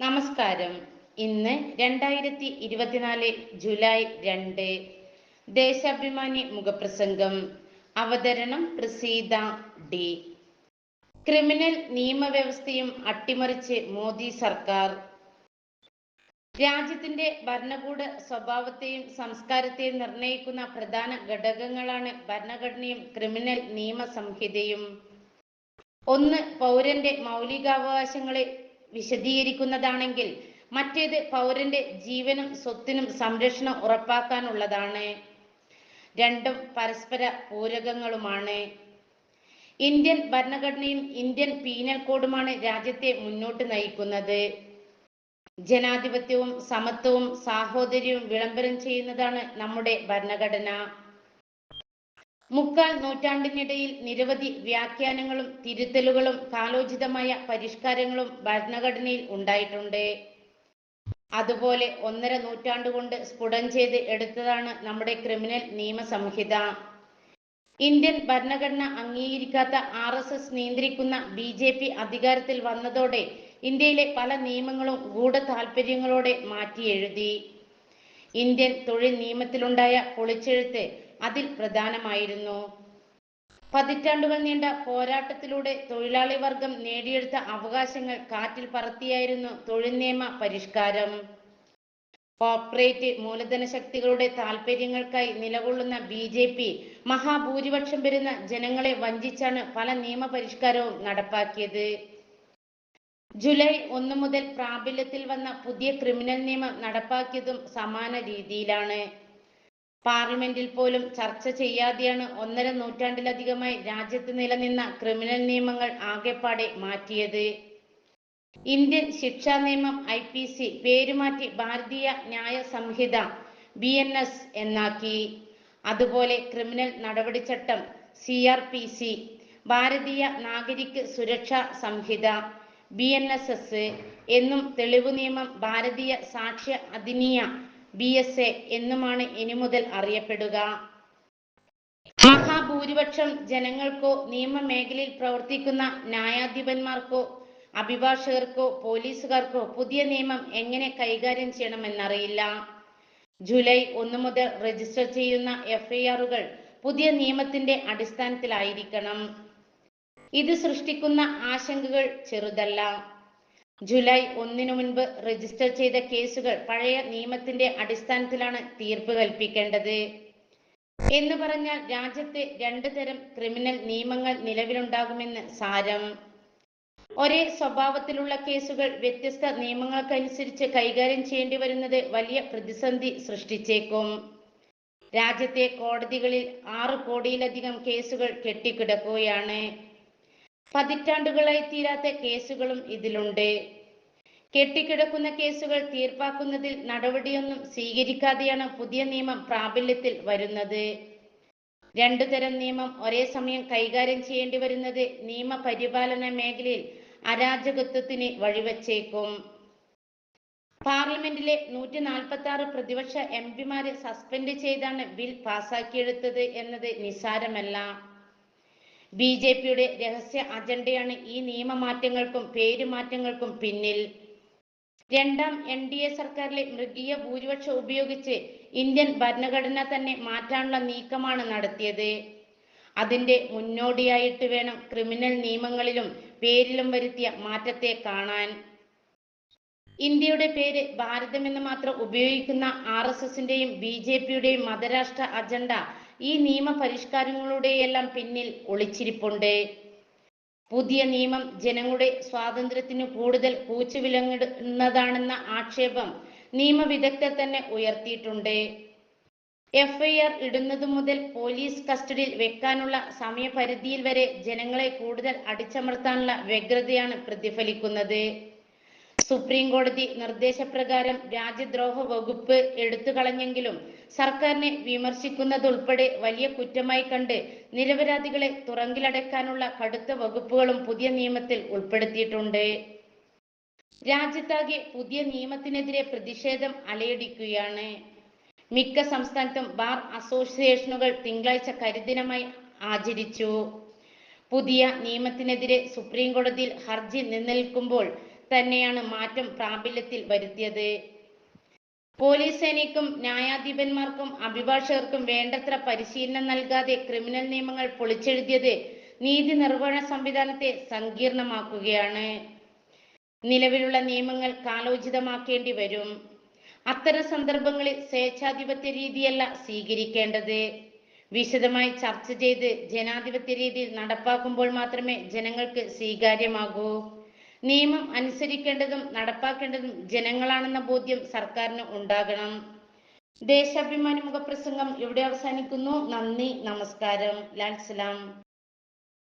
നമസ്കാരം. ഇന്ന് രണ്ടായിരത്തി ഇരുപത്തിനാല് ജൂലൈ രണ്ട് ദേശാഭിമാനി മുഖപ്രസംഗം അവതരണം പ്രസീത ഡി. ക്രിമിനൽ നിയമവ്യവസ്ഥയും അട്ടിമറിച്ച് മോദി സർക്കാർ. രാജ്യത്തിന്റെ ഭരണകൂട സ്വഭാവത്തെയും സംസ്കാരത്തെയും നിർണയിക്കുന്ന പ്രധാന ഘടകങ്ങളാണ് ഭരണഘടനയും ക്രിമിനൽ നിയമ സംഹിതയും ഒന്ന് പൗരന്റെ മൗലികാവകാശങ്ങളെ വിശദീകരിക്കുന്നതാണെങ്കിൽ മറ്റേത് പൗരന്റെ ജീവനും സ്വത്തിനും സംരക്ഷണം ഉറപ്പാക്കാനുള്ളതാണ്. രണ്ടും പരസ്പര പൂരകങ്ങളുമാണ്. ഇന്ത്യൻ ഭരണഘടനയും ഇന്ത്യൻ പീനൽ കോഡുമാണ് രാജ്യത്തെ മുന്നോട്ട് നയിക്കുന്നത്. ജനാധിപത്യവും സമത്വവും സാഹോദര്യവും വിളംബരം ചെയ്യുന്നതാണ് നമ്മുടെ ഭരണഘടന. മുക്കാൽ നൂറ്റാണ്ടിനിടയിൽ നിരവധി വ്യാഖ്യാനങ്ങളും തിരുത്തലുകളും കാലോചിതമായ പരിഷ്കാരങ്ങളും ഭരണഘടനയിൽ ഉണ്ടായിട്ടുണ്ട്. അതുപോലെ ഒന്നര നൂറ്റാണ്ടുകൊണ്ട് സ്ഫുടം ചെയ്ത് എടുത്തതാണ് നമ്മുടെ ക്രിമിനൽ നിയമസംഹിത ഇന്ത്യൻ ഭരണഘടന അംഗീകരിക്കാത്ത ആർ എസ് എസ് നിയന്ത്രിക്കുന്ന ബി ജെ പി അധികാരത്തിൽ വന്നതോടെ ഇന്ത്യയിലെ പല നിയമങ്ങളും ഗൂഢ താല്പര്യങ്ങളോടെ മാറ്റിയെഴുതി. ഇന്ത്യൻ തൊഴിൽ നിയമത്തിലുണ്ടായ പൊളിച്ചെഴുത്ത് അതിൽ പ്രധാനമായിരുന്നു. പതിറ്റാണ്ടുകൾ നീണ്ട പോരാട്ടത്തിലൂടെ തൊഴിലാളി വർഗം നേടിയെടുത്ത അവകാശങ്ങൾ കാറ്റിൽ പറത്തിയായിരുന്നു തൊഴിൽ നിയമ പരിഷ്കാരം. കോർപ്പറേറ്റ് മൂലധന ശക്തികളുടെ താല്പര്യങ്ങൾക്കായി നിലകൊള്ളുന്ന ബി ജെ പി മഹാഭൂരിപക്ഷം വരുന്ന ജനങ്ങളെ വഞ്ചിച്ചാണ് പല നിയമ നിയമപരിഷ്കാരവും നടപ്പാക്കിയത്. ജൂലൈ ഒന്ന് മുതൽ പ്രാബല്യത്തിൽ വന്ന പുതിയ ക്രിമിനൽ നിയമം നടപ്പാക്കിയതും സമാന രീതിയിലാണ്. പാർലമെന്റിൽ പോലും ചർച്ച ചെയ്യാതെയാണ് ഒന്നര നൂറ്റാണ്ടിലധികമായി രാജ്യത്ത് നിലനിന്ന ക്രിമിനൽ നിയമങ്ങൾ ആകെപ്പാടെ മാറ്റിയത്. ഇന്ത്യൻ ശിക്ഷാ നിയമം ഐ പി സി പേരുമാറ്റി ഭാരതീയ ന്യായ സംഹിത ബി എൻ എസ് എന്നാക്കി. അതുപോലെ criminal നടപടിച്ചട്ടം C R P C Bharatiya Nagarik Suraksha Sanhita B N S S എന്നും തെളിവ് നിയമം Bharatiya Sakshya Adhiniyam B S A എന്നുമാണ് ഇനി മുതൽ അറിയപ്പെടുക. മഹാഭൂരിപക്ഷം ജനങ്ങൾക്കോ നിയമമേഖലയിൽ പ്രവർത്തിക്കുന്ന ന്യായാധിപന്മാർക്കോ അഭിഭാഷകർക്കോ പോലീസുകാർക്കോ പുതിയ നിയമം എങ്ങനെ കൈകാര്യം ചെയ്യണമെന്നറിയില്ല. ജൂലൈ ഒന്ന് മുതൽ രജിസ്റ്റർ ചെയ്യുന്ന എഫ്ഐആറുകൾ പുതിയ നിയമത്തിന്റെ അടിസ്ഥാനത്തിലായിരിക്കണം. ഇത് സൃഷ്ടിക്കുന്ന ആശങ്കകൾ ചെറുതല്ല. ജൂലൈ ഒന്നിനു മുൻപ് രജിസ്റ്റർ ചെയ്ത കേസുകൾ പഴയ നിയമത്തിന്റെ അടിസ്ഥാനത്തിലാണ് തീർപ്പ് കൽപ്പിക്കേണ്ടത്. എന്ന് പറഞ്ഞാൽ രാജ്യത്തെ രണ്ടു തരം ക്രിമിനൽ നിയമങ്ങൾ നിലവിലുണ്ടാകുമെന്ന് സാരം. ഒരേ സ്വഭാവത്തിലുള്ള കേസുകൾ വ്യത്യസ്ത നിയമങ്ങൾക്കനുസരിച്ച് കൈകാര്യം ചെയ്യേണ്ടി വരുന്നത് വലിയ പ്രതിസന്ധി സൃഷ്ടിച്ചേക്കും. രാജ്യത്തെ കോടതികളിൽ ആറ് കോടിയിലധികം കേസുകൾ കെട്ടിക്കിടക്കുകയാണ്. പതിറ്റാണ്ടുകളായി തീരാത്ത കേസുകളും ഇതിലുണ്ട്. കെട്ടിക്കിടക്കുന്ന കേസുകൾ തീർപ്പാക്കുന്നതിൽ നടപടിയൊന്നും സ്വീകരിക്കാതെയാണ് പുതിയ നിയമം പ്രാബല്യത്തിൽ വരുന്നത്. രണ്ടു തരം നിയമം ഒരേ സമയം കൈകാര്യം ചെയ്യേണ്ടി വരുന്നത് നിയമപരിപാലന മേഖലയിൽ അരാജകത്വത്തിന് വഴിവെച്ചേക്കും. പാർലമെന്റിലെ നൂറ്റി നാൽപ്പത്തി ആറ് പ്രതിപക്ഷ എം പിമാരെ സസ്പെൻഡ് ചെയ്താണ് ബിൽ പാസാക്കിയെടുത്തത് എന്നത് നിസ്സാരമല്ല. ബി ജെ പിയുടെ രഹസ്യ അജണ്ടയാണ് ഈ നിയമമാറ്റങ്ങൾക്കും പേരുമാറ്റങ്ങൾക്കും പിന്നിൽ. രണ്ടാം എൻ ഡി എ സർക്കാരിലെ മൃഗീയ ഭൂരിപക്ഷം ഉപയോഗിച്ച് ഇന്ത്യൻ ഭരണഘടന തന്നെ മാറ്റാനുള്ള നീക്കമാണ് നടത്തിയത്. അതിന്റെ മുന്നോടിയായിട്ട് വേണം ക്രിമിനൽ നിയമങ്ങളിലും പേരിലും വരുത്തിയ മാറ്റത്തെ കാണാൻ. ഇന്ത്യയുടെ പേര് ഭാരതം എന്ന് മാത്രം ഉപയോഗിക്കുന്ന ആർ എസ് എസിന്റെയും ബി ജെ പിയുടെയും മതരാഷ്ട്ര അജണ്ട ഈ നിയമ പരിഷ്കാരങ്ങളുടെയെല്ലാം പിന്നിൽ ഒളിച്ചിരിപ്പുണ്ട്. പുതിയ നിയമം ജനങ്ങളുടെ സ്വാതന്ത്ര്യത്തിന് കൂടുതൽ കൂച്ചുവിലങ്ങിടുന്നതാണെന്ന ആക്ഷേപം നിയമവിദഗ്ധർ തന്നെ ഉയർത്തിയിട്ടുണ്ട്. എഫ്ഐആർ ഇടുന്നതു മുതൽ പോലീസ് കസ്റ്റഡിയിൽ വെക്കാനുള്ള സമയപരിധിയിൽ വരെ ജനങ്ങളെ കൂടുതൽ അടിച്ചമർത്താനുള്ള വ്യഗ്രതയാണ് പ്രതിഫലിക്കുന്നത്. സുപ്രീം കോടതി നിർദ്ദേശപ്രകാരം രാജ്യദ്രോഹ വകുപ്പ് എടുത്തു കളഞ്ഞെങ്കിലും സർക്കാരിനെ വിമർശിക്കുന്നതുൾപ്പെടെ വലിയ കുറ്റമായി കണ്ട് നിരപരാധികളെ തുറങ്കിലടക്കാനുള്ള കടുത്ത വകുപ്പുകളും പുതിയ നിയമത്തിൽ ഉൾപ്പെടുത്തിയിട്ടുണ്ട്. രാജ്യത്താകെ പുതിയ നിയമത്തിനെതിരെ പ്രതിഷേധം അലയടിക്കുകയാണ്. മിക്ക സംസ്ഥാനത്തും ബാർ അസോസിയേഷനുകൾ തിങ്കളാഴ്ച കരിദിനമായി ആചരിച്ചു. പുതിയ നിയമത്തിനെതിരെ സുപ്രീം കോടതിയിൽ ഹർജി നിലനിൽക്കുമ്പോൾ തന്നെയാണ് മാറ്റം പ്രാബല്യത്തിൽ വരുത്തിയത്. പോലീസ് സേനയ്ക്കും ന്യായാധിപന്മാർക്കും അഭിഭാഷകർക്കും വേണ്ടത്ര പരിശീലനം നൽകാതെ ക്രിമിനൽ നിയമങ്ങൾ പൊളിച്ചെഴുതിയത് നീതി നിർവഹണ സംവിധാനത്തെ സങ്കീർണമാക്കുകയാണ്. നിലവിലുള്ള നിയമങ്ങൾ കാലോചിതമാക്കേണ്ടി വരും. അത്തരം സന്ദർഭങ്ങളിൽ സ്വേച്ഛാധിപത്യ രീതിയല്ല സ്വീകരിക്കേണ്ടത്. വിശദമായി ചർച്ച ചെയ്ത് ജനാധിപത്യ രീതിയിൽ നടപ്പാക്കുമ്പോൾ മാത്രമേ ജനങ്ങൾക്ക് സ്വീകാര്യമാകൂ. നിയമം അനുസരിക്കേണ്ടതും നടപ്പാക്കേണ്ടതും ജനങ്ങളാണെന്ന ബോധ്യം സർക്കാരിന് ഉണ്ടാകണം. ദേശാഭിമാനി മുഖപ്രസംഗം ഇവിടെ അവസാനിക്കുന്നു. നന്ദി. നമസ്കാരം. ലാൽ സലാം.